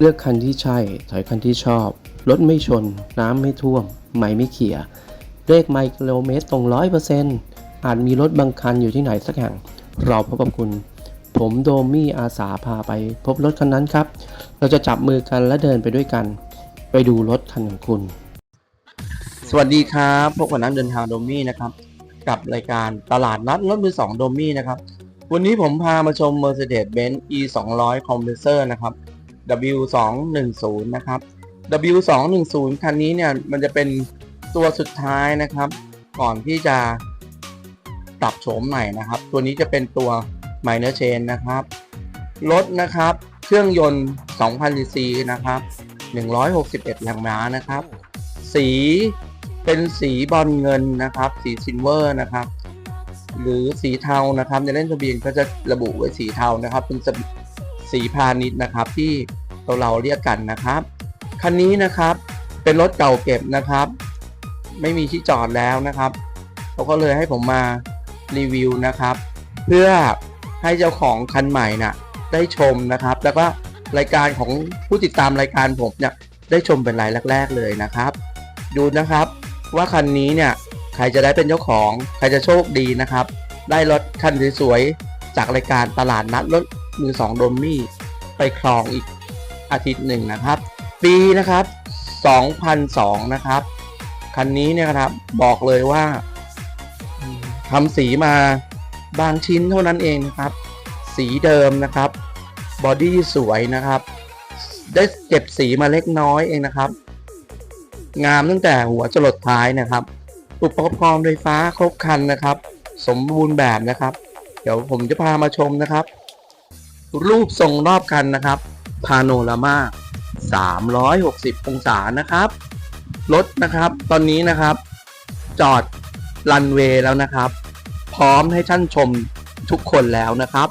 เลือกคันที่ใช่ ถอยคันที่ชอบ รถไม่ชน น้ำไม่ท่วม ไม่ไม่เขี่ย เลขไมล์กิโลเมตรตรงร้อยเปอร์เซ็นต์อาจมีรถบางคันอยู่ที่ไหนสักแห่ง เราพบกับคุณ ผมโดมี่อาสาพาไป พบรถคันนั้นครับ เราจะจับมือกันและเดินไปด้วยกัน ไปดูรถคันของคุณ สวัสดีครับพบกับนักเดินทางโดมี่นะครับ กับรายการตลาดนัดรถมือสองโดมี่นะครับ วันนี้ผมพามาชม Mercedes-Benz E 2 0 0 Compressor นะครับ W 2 1 0 นะครับ W 2 1 0 คันนี้เนี่ยมันจะเป็นตัวสุดท้ายนะครับ ก่อนที่จะปรับโฉมใหม่นะครับ ตัวนี้จะเป็นตัว Minor Chain นะครับ รถนะครับ เครื่องยนต์ 2,000 cc นะครับ 161 แรงม้านะครับ สีเป็นสีบอลเงินนะครับ สีซิลเวอร์นะครับ หรือสีเทานะครับ ในเล่นทะเบียนก็จะระบุไว้สีเทานะครับ เป็นสีพาณิชย์นะครับที่ เราเราเรียกกันนะครับ คันนี้นะครับเป็นรถเก่าเก็บนะครับ ไม่มีที่จอดแล้วนะครับเขาก็เลยให้ผมมารีวิวนะครับ เพื่อให้เจ้าของคันใหม่น่ะได้ชมนะครับ แล้วก็รายการของผู้ติดตามรายการผมเนี่ยได้ชมเป็นรายแรก ๆ เลยนะครับ ดูนะครับว่าคันนี้เนี่ยใครจะได้เป็นเจ้าของใครจะโชคดีนะครับ ได้รถคันสวยๆจากรายการตลาดนัดรถมือสองดมมี่ไปครองอีก อาทิตย์หนึ่งนะครับ ปีนะครับ 2002 นะครับ คันนี้เนี่ยครับบอกเลยว่าทำสีมาบางชิ้นเท่านั้นเองนะครับ สีเดิมนะครับ บอดี้สวยนะครับ ได้เก็บสีมาเล็กน้อยเองนะครับ งามตั้งแต่หัวจรดท้ายนะครับ อุปกรณ์ไฟฟ้าครบคันนะครับ สมบูรณ์แบบนะครับ เดี๋ยวผมจะพามาชมนะครับ รูปทรงรอบคันนะครับ พาโนรามา360 องศานะครับ รถนะครับตอนนี้นะครับ จอดรันเวย์แล้วนะครับ พร้อมให้ท่านชมทุกคนแล้วนะครับ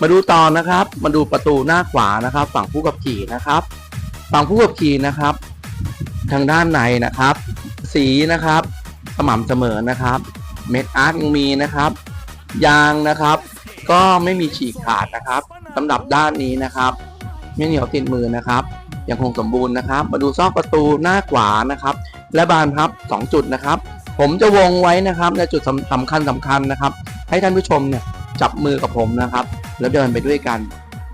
มาดูต่อนะครับ มาดูประตูหน้าขวานะครับ ฝั่งผู้ขับขี่นะครับ ฝั่งผู้ขับขี่นะครับ ทางด้านในนะครับ สีนะครับสม่ำเสมอนะครับ เม็ดอาร์ตยังมีนะครับ ยางนะครับ ก็ไม่มีฉีกขาดนะครับสำหรับด้านนี้นะครับ ไม่เหนียวติดมือนะครับ ยังคงสมบูรณ์นะครับ มาดูซอกประตูหน้าขวานะครับ และบานพับ 2 จุดนะครับ ผมจะวงไว้นะครับ ในจุดสำคัญสำคัญนะครับ ให้ท่านผู้ชมเนี่ยจับมือกับผมนะครับ แล้วเดินไปด้วยกัน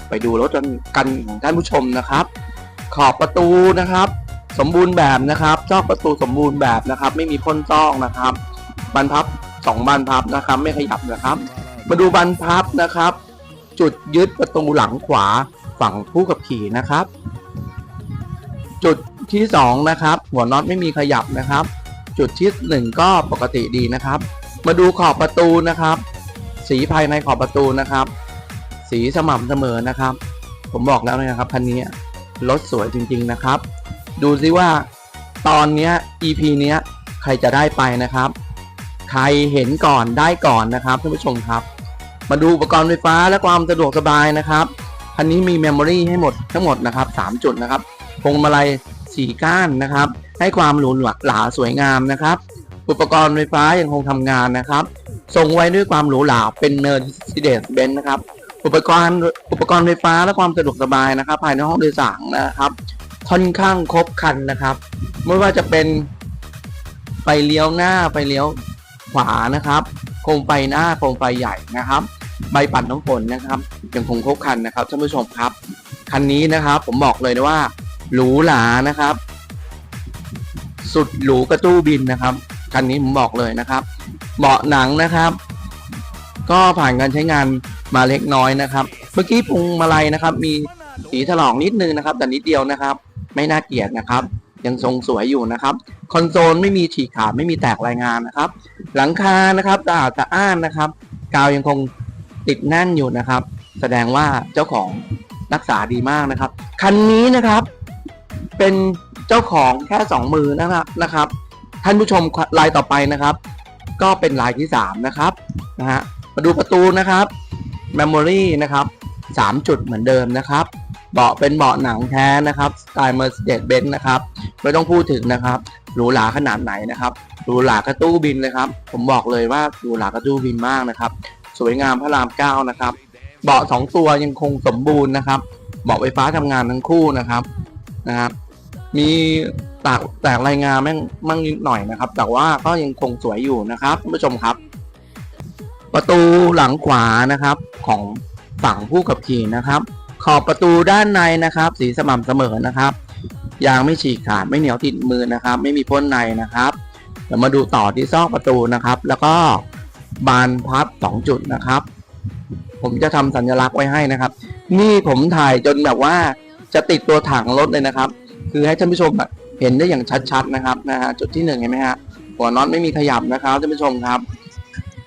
ไปดูรถกันของท่านผู้ชมนะครับ ขอบประตูนะครับ สมบูรณ์แบบนะครับซอกประตูสมบูรณ์แบบนะครับ ไม่มีพ่นซอกนะครับบานพับสองบานพับนะครับ ไม่ขยับนะครับ มาดูบานพับนะครับ จุดยึดประตูหลังขวา ฝั่งผู้ขับขี่นะครับ จุดที่สองนะครับ หัวน็อตไม่มีขยับนะครับ จุดที่หนึ่งก็ปกติดีนะครับ มาดูขอบประตูนะครับ สีภายในขอบประตูนะครับ สีสม่ำเสมอนะครับ ผมบอกแล้วนะครับคันนี้รถสวยจริง ๆนะครับ ดูซิว่าตอนนี้ EP เนี้ยใครจะได้ไปนะครับ ใครเห็นก่อนได้ก่อนนะครับท่านผู้ชมครับ มาดูอุปกรณ์ไฟฟ้าและความสะดวกสบายนะครับ คันนี้มีเมมโมรีให้หมดทั้งหมดนะครับ 3 จุดนะครับพวงมาลัย4ก้านนะครับ ให้ความหรูหราสวยงามนะครับ อุปกรณ์ไฟฟ้ายังคงทำงานนะครับทรงไว้ด้วยความหรูหราเป็นเนิร์ซิเดสเบนนะครับ อุปกรณ์อุปกรณ์ไฟฟ้าและความสะดวกสบายนะครับ ภายในห้องโดยสารนะครับค่อนข้างครบคันนะครับ ไม่ว่าจะเป็นไฟเลี้ยวหน้าไฟเลี้ยวขวานะครับ โคมไฟหน้าโคมไฟใหญ่นะครับ ใบปัดน้ำฝนนะครับยังคงครบคันนะครับท่านผู้ชมครับ คันนี้นะครับ ผมบอกเลยนะว่าหรูหรานะครับ สุดหรูกระตู้บินนะครับคันนี้ผมบอกเลยนะครับ เบาะหนังนะครับ ก็ผ่านการใช้งานมาเล็กน้อยนะครับ เมื่อกี้พวงมาลัยนะครับ มีสีถลอกนิดนึงนะครับ แต่นิดเดียวนะครับ ไม่น่าเกลียดนะครับ ยังทรงสวยอยู่นะครับ คอนโซลไม่มีฉีกขาดไม่มีแตกรายงานนะครับ หลังคานะครับสะอาดสะอ้านนะครับ กาวยังคง ติดแน่นอยู่นะครับ แสดงว่าเจ้าของรักษาดีมากนะครับ คันนี้นะครับ เป็นเจ้าของแค่สองมือนะครับนะครับ ท่านผู้ชมรายต่อไปนะครับ ก็เป็นรายที่สามนะครับนะฮะมาดูประตูนะครับ Memory นะครับสามจุดเหมือนเดิมนะครับเบาะเป็นเบาะหนังแท้นะครับสไตล์ Mercedes-Benz นะครับไม่ต้องพูดถึงนะครับหรูหราขนาดไหนนะครับหรูหรากระตู้บินเลยครับ ผมบอกเลยว่าหรูหรากระตู้บินมากนะครับ สวยงามพระรามเก้านะครับ เบาะสองตัวยังคงสมบูรณ์นะครับเบาะไฟฟ้าทำงานทั้งคู่นะครับนะครับมีแตกแตกรายงานแม่งมั่งนิดหน่อยนะครับ แต่ว่าก็ยังคงสวยอยู่นะครับท่านผู้ชมครับ ประตูหลังขวานะครับของฝั่งผู้ขับขี่นะครับ ขอบประตูด้านในนะครับ สีสม่ำเสมอนะครับยางไม่ฉีกขาดไม่เหนียวติดมือนะครับ ไม่มีพ่นในนะครับเดี๋ยวมาดูต่อที่ซอกประตูนะครับ แล้วก็ บานพับสองจุดนะครับ ผมจะทำสัญลักษณ์ไว้ให้นะครับ นี่ผมถ่ายจนแบบว่าจะติดตัวถังรถเลยนะครับ คือให้ท่านผู้ชมเห็นได้อย่างชัดๆนะครับนะฮะจุดที่หนึ่งเห็นไหมฮะหัวน็อตไม่มีขยับนะครับท่านผู้ชมครับ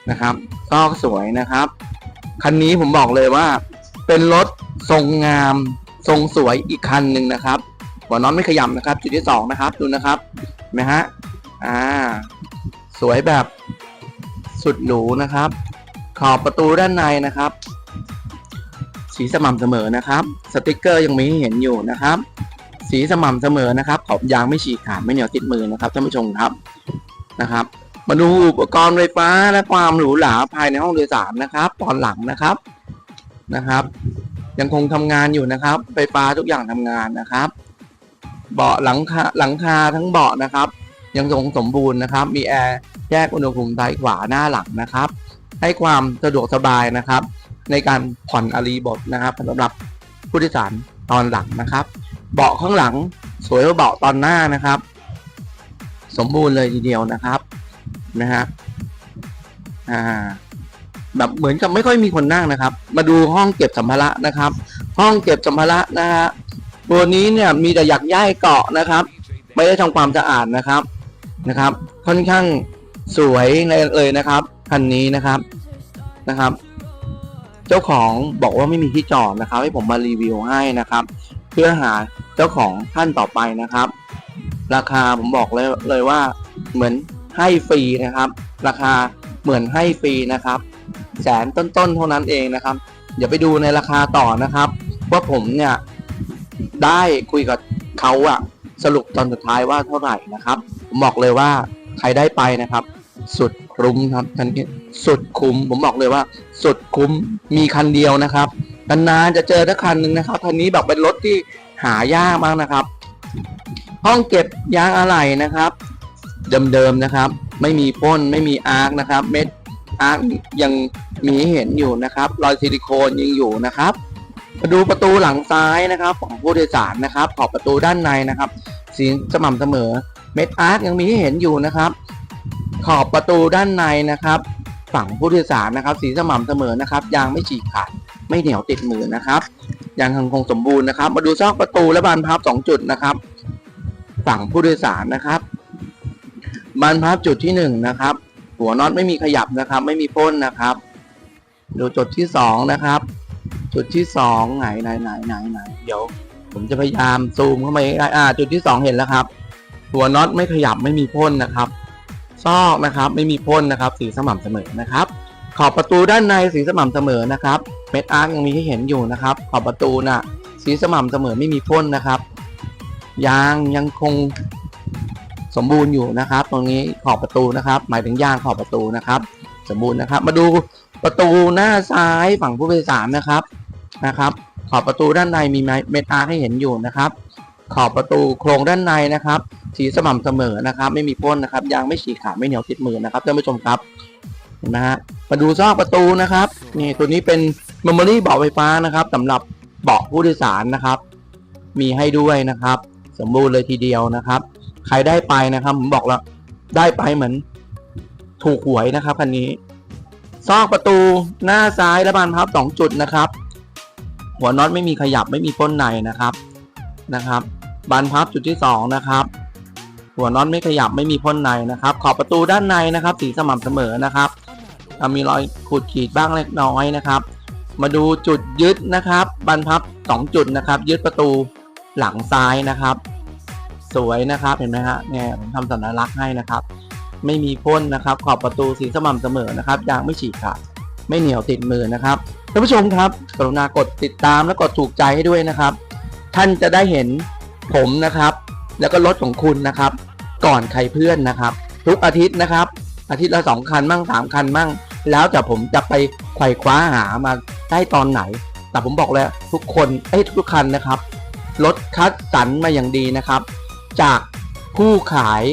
นะครับ ก็สวยนะครับ คันนี้ผมบอกเลยว่า เป็นรถทรงงามทรงสวยอีกคันหนึ่งนะครับ หัวน็อตไม่ขยับนะครับ จุดที่สองนะครับดูนะครับเห็นไหมฮะอ่าสวยแบบ สุดหรูนะครับ ขอบประตูด้านในนะครับ สีสม่ำเสมอนะครับ สติกเกอร์ยังมีให้เห็นอยู่นะครับ สีสม่ำเสมอนะครับ ขอบยางไม่ฉีกขาดไม่เหนียวติดมือนะครับท่านผู้ชมครับนะครับ มาดูอุปกรณ์ไฟฟ้าและความหรูหราภายในห้องโดยสารนะครับ ตอนหลังนะครับนะครับ ยังคงทำงานอยู่นะครับ ไฟฟ้าทุกอย่างทำงานนะครับ เบาะหลังคาหลังคาทั้งเบาะนะครับ ยังทรงสมบูรณ์นะครับ มีแอร์ แยกอุณหภูมิซ้ายขวาหน้าหลังนะครับ ให้ความสะดวกสบายนะครับ ในการผ่อนอารีบทนะครับสำหรับผู้โดยสารตอนหลังนะครับ เบาะข้างหลังสวยกว่าเบาะตอนหน้านะครับ สมบูรณ์เลยทีเดียวนะครับนะฮะอ่าแบบเหมือนกับไม่ค่อยมีคนนั่งนะครับ มาดูห้องเก็บสัมภาระนะครับ ห้องเก็บสัมภาระนะฮะตัวนี้เนี่ยมีแต่หยักย้ายเกาะนะครับ ไม่ได้ทำความสะอาดนะครับนะครับ ค่อนข้าง สวยเลยนะครับคันนี้นะครับนะครับ เจ้าของบอกว่าไม่มีที่จอดนะครับ ให้ผมมารีวิวให้นะครับ เพื่อหาเจ้าของท่านต่อไปนะครับ ราคาผมบอกเลยเลยว่าเหมือนให้ฟรีนะครับ ราคาเหมือนให้ฟรีนะครับ แสนต้นๆเท่านั้นเองนะครับอย่าไปดูในราคาต่อนะครับ ว่าผมเนี่ยได้คุยกับเขาอะสรุปตอนสุดท้ายว่าเท่าไหร่นะครับ ผมบอกเลยว่า ใครได้ไปนะครับ สุดคุ้มครับคันนี้สุดคุ้ม ผมบอกเลยว่า สุดคุ้มมีคันเดียวนะครับนานๆจะเจอทักคันหนึ่งนะครับคันนี้แบบเป็นรถที่หายากมากนะครับ ห้องเก็บยางอะไหล่นะครับ เดิมๆนะครับ ไม่มีพ่นไม่มีอาร์คนะครับ เม็ดอาร์คยังมีเห็นอยู่นะครับ รอยซิลิโคนยังอยู่นะครับมาดูประตูหลังซ้ายนะครับ ของผู้โดยสารนะครับ ขอบประตูด้านในนะครับ สีสม่ำเสมอ เม็ดอาร์คยังมีให้เห็นอยู่นะครับ ขอบประตูด้านในนะครับ ฝั่งผู้โดยสารนะครับ สีสม่ำเสมอนะครับ ยางไม่ฉีกขาดไม่เหนียวติดมือนะครับยางยังคงสมบูรณ์นะครับ มาดูซอกประตูและบานพับสองจุดนะครับ ฝั่งผู้โดยสารนะครับ บานพับจุดที่หนึ่งนะครับ หัวน็อตไม่มีขยับนะครับ ไม่มีพ่นนะครับ ดูจุดที่สองนะครับ จุดที่สองไหนไหนไหนไหนไหนเดี๋ยว ผมจะพยายามซูมเข้าไปอ่าจุดที่สองเห็นแล้วครับ หัวน็อตไม่ขยับไม่มีพ่นนะครับ ซอกนะครับไม่มีพ่นนะครับ สีสม่ำเสมอนะครับ ขอบประตูด้านในสีสม่ำเสมอนะครับ เม็ดอาร์คยังมีให้เห็นอยู่นะครับ ขอบประตูน่ะสีสม่ำเสมอไม่มีพ่นนะครับ ยางยังคงสมบูรณ์อยู่นะครับ ตรงนี้ขอบประตูนะครับ หมายถึงยางขอบประตูนะครับ สมบูรณ์นะครับ มาดูประตูหน้าซ้ายฝั่งผู้โดยสารนะครับนะครับ ขอบประตูด้านในมีเม็ดอาร์ให้เห็นอยู่นะครับ ขอบประตูโครงด้านในนะครับ สีสม่ำเสมอนะครับ ไม่มีพ่นนะครับ ยางไม่ฉีกขาดไม่เหนียวติดมือนะครับท่านผู้ชมครับเห็นไหมฮะมาดูซอกประตูนะครับนี่ตัวนี้เป็นเมมโมรี่เบาะไฟฟ้านะครับสำหรับเบาะผู้โดยสารนะครับ มีให้ด้วยนะครับ สมบูรณ์เลยทีเดียวนะครับ ใครได้ไปนะครับผมบอกแล้วได้ไปเหมือนถูกหวยนะครับคันนี้ ซอกประตูหน้าซ้ายและบานพับสองจุดนะครับ หัวน็อตไม่มีขยับไม่มีพ่นในนะครับนะครับ บานพับจุดที่สองนะครับ หัวน็อตไม่ขยับไม่มีพ่นในนะครับ ขอบประตูด้านในนะครับสีสม่ำเสมอนะครับ มีรอยขูดขีดบ้างเล็กน้อยนะครับ มาดูจุดยึดนะครับบานพับสองจุดนะครับ ยึดประตูหลังซ้ายนะครับ สวยนะครับเห็นไหมฮะเนี่ยผมทำสัญลักษณ์ให้นะครับ ไม่มีพ่นนะครับ ขอบประตูสีสม่ำเสมอนะครับยางไม่ฉีกขาดไม่เหนียวติดมือนะครับท่านผู้ชมครับ กรุณากดติดตามและกดถูกใจให้ด้วยนะครับ ท่านจะได้เห็นผมนะครับ แล้วก็รถของคุณนะครับ ก่อนใครเพื่อนนะครับ ทุกอาทิตย์นะครับ อาทิตย์ละสองคันมั่งสามคันมั่ง แล้วแต่ผมจะไปไขว่คว้าหามาได้ตอนไหน แต่ผมบอกแล้วทุกคนเอ้ยทุกคันนะครับรถคัดสรรมาอย่างดีนะครับ จากผู้ขาย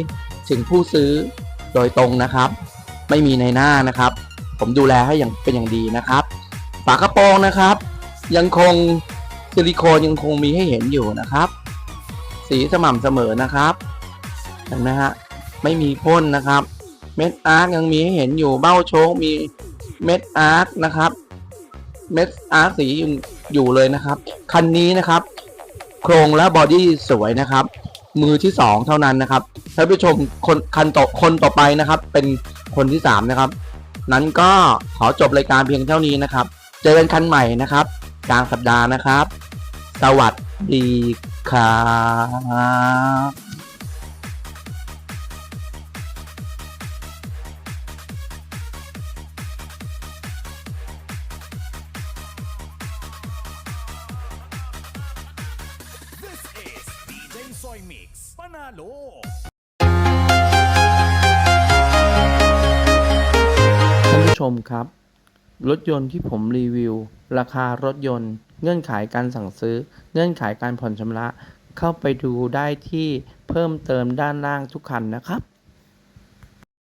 ถึงผู้ซื้อโดยตรงนะครับ ไม่มีในหน้านะครับ ผมดูแลให้อย่างเป็นอย่างดีนะครับฝากระโปรงนะครับ ยังคงซิลิโคนยังคงมีให้เห็นอยู่นะครับ สีสม่ำเสมอนะครับเห็นไหมฮะไม่มีพ่นนะครับ เม็ดอาร์คยังมีให้เห็นอยู่เบ้าโชคมีเม็ดอาร์คนะครับ เม็ดอาร์คสีอยู่อยู่เลยนะครับ คันนี้นะครับ โครงและบอดี้สวยนะครับ มือที่สองเท่านั้นนะครับท่านผู้ชมคนคันต่อคนต่อไปนะครับ เป็นคนที่สามนะครับ นั้นก็ขอจบรายการเพียงเท่านี้นะครับ เจอกันคันใหม่นะครับ กลางสัปดาห์นะครับ สวัสดี ครับท่านผู้ชมครับ รถยนต์ที่ผมรีวิว ราคารถยนต์ เงื่อนไขการสั่งซื้อ เงื่อนไขการผ่อนชำระ เข้าไปดูได้ที่เพิ่มเติมด้านล่างทุกคันนะครับ